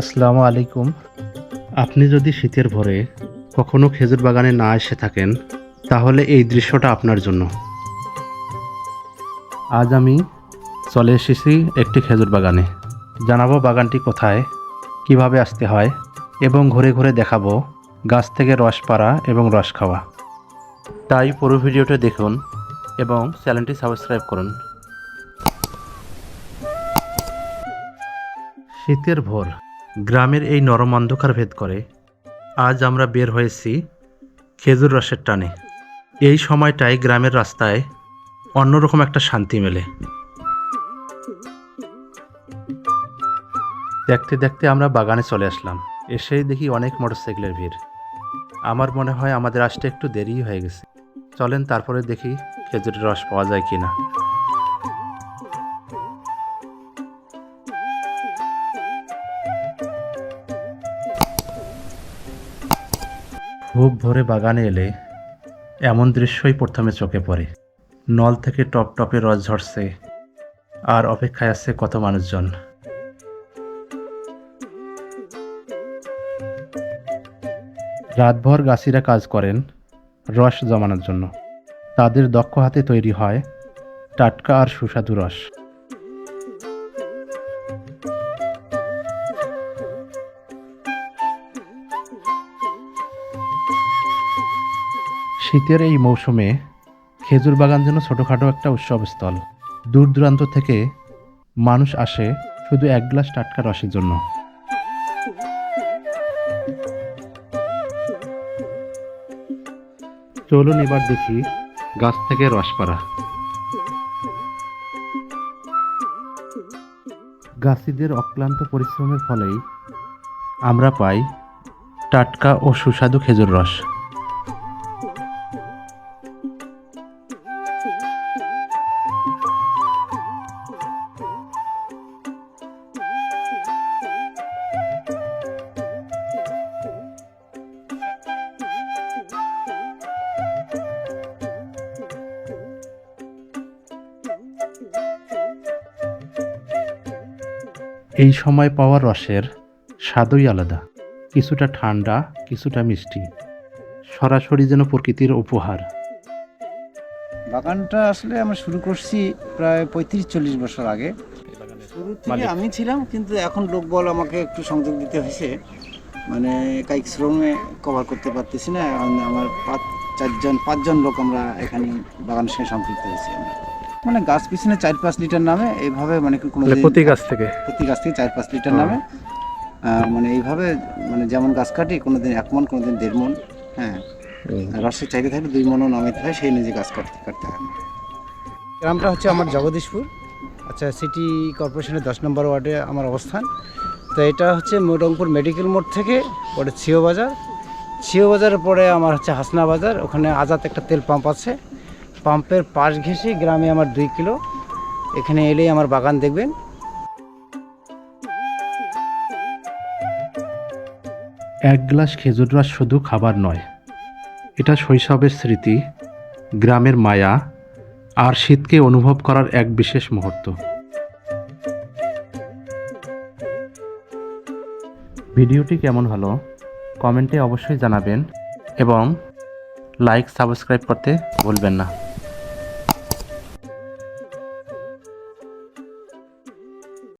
আসসালামু আলাইকুম। আপনি যদি শীতের ভোরে কখনো খেজুর বাগানে না এসে থাকেন, তাহলে এই দৃশ্যটা আপনার জন্য। আজ আমি চলে এসেছি একটি খেজুর বাগানে। জানাব বাগানটি কোথায়, কীভাবে আসতে হয়, এবং ঘুরে ঘুরে দেখাবো গাছ থেকে রস পাড়া এবং রস খাওয়া। তাই পুরো ভিডিওটা দেখুন এবং চ্যানেলটি সাবস্ক্রাইব করুন। শীতের ভোর। গ্রামের এই নরম অন্ধকার ভেদ করে আজ আমরা বের হয়েছি খেজুর রসের টানে। এই সময়টায় গ্রামের রাস্তায় অন্যরকম একটা শান্তি মেলে। দেখতে দেখতে আমরা বাগানে চলে আসলাম। এসেই দেখি অনেক মোটরসাইকেলের ভিড়। আমার মনে হয় আমাদের আসতে একটু দেরি হয়ে গেছে। চলেন তারপরে দেখি খেজুরের রস পাওয়া যায় কিনা। খুব ভরে বাগানে এলে এমন দৃশ্যই প্রথমে চোখে পড়ে। নল থেকে টপ টপে রস ঝরছে, আর অপেক্ষায় আছে কত মানুষজন। রাতভর গাছিরা কাজ করেন রস জমানোর জন্য। তাদের দক্ষ হাতে তৈরি হয় টাটকা আর সুস্বাদু রস। শীতের এই মৌসুমে খেজুর বাগান যেন ছোটোখাটো একটা উৎসবস্থল। দূর দূরান্ত থেকে মানুষ আসে শুধু এক গ্লাস টাটকা রসের জন্য। চলুন এবার দেখি গাছ থেকে রস পাড়া। গাছিদের অক্লান্ত পরিশ্রমের ফলেই আমরা পাই টাটকা ও সুস্বাদু খেজুর রস। এই সময় পাওয়া রসের স্বাদই আলাদা। কিছুটা ঠান্ডা কিছুটা মিষ্টি। সরাসরি যেন প্রকৃতির উপহার। বাগানটা আসলে আমরা শুরু করছি প্রায় পঁয়ত্রিশ চল্লিশ বছর আগে। আমি ছিলাম কিন্তু এখন লোকবল আমাকে একটু সংযোগ দিতে হয়েছে। মানে কায়িক শ্রমে কভার করতে পারতেছি না। আমার পাঁচ চারজন পাঁচজন লোক আমরা এখানে বাগানের সঙ্গে সম্পৃক্ত হয়েছি আমরা। মানে গাছ পিছনে চার পাঁচ লিটার নামে এইভাবে মানে কি কোনো দিন- প্রতি গাছ থেকে? প্রতি গাছ থেকে চার পাঁচ লিটার নামে। মানে এইভাবে মানে যেমন গাছ কাটি কোনো দিন এক মন কোনো দিন দেড় মন হ্যাঁ। রসের চাইতে থাকলে দুই মনও নামাইতে হয় সেই নিজে গাছ কাটতে কাটতে হয়। গ্রামটা হচ্ছে আমার জগদীশপুর। আচ্ছা সিটি কর্পোরেশনের দশ নম্বর ওয়ার্ডে আমার অবস্থান। তো এটা হচ্ছে রংপুর মেডিকেল মোড় থেকে পরে ছিও বাজার ছিও বাজারের পরে আমার হচ্ছে হাসনা বাজার ওখানে আজাদ একটা তেল পাম্প আছে। পাম্পের পাশ ঘেঁষে গ্রামে আমার দুই কিলো। এখানে এলেই আমার বাগান দেখবেন। এক গ্লাস খেজুর রস শুধু খাবার নয়, এটা শৈশবের স্মৃতি, গ্রামের মায়া, আর শীতকে অনুভব করার এক বিশেষ মুহূর্ত। ভিডিওটি কেমন হলো? কমেন্টে অবশ্যই জানাবেন এবং লাইক, সাবস্ক্রাইব করতে ভুলবেন না।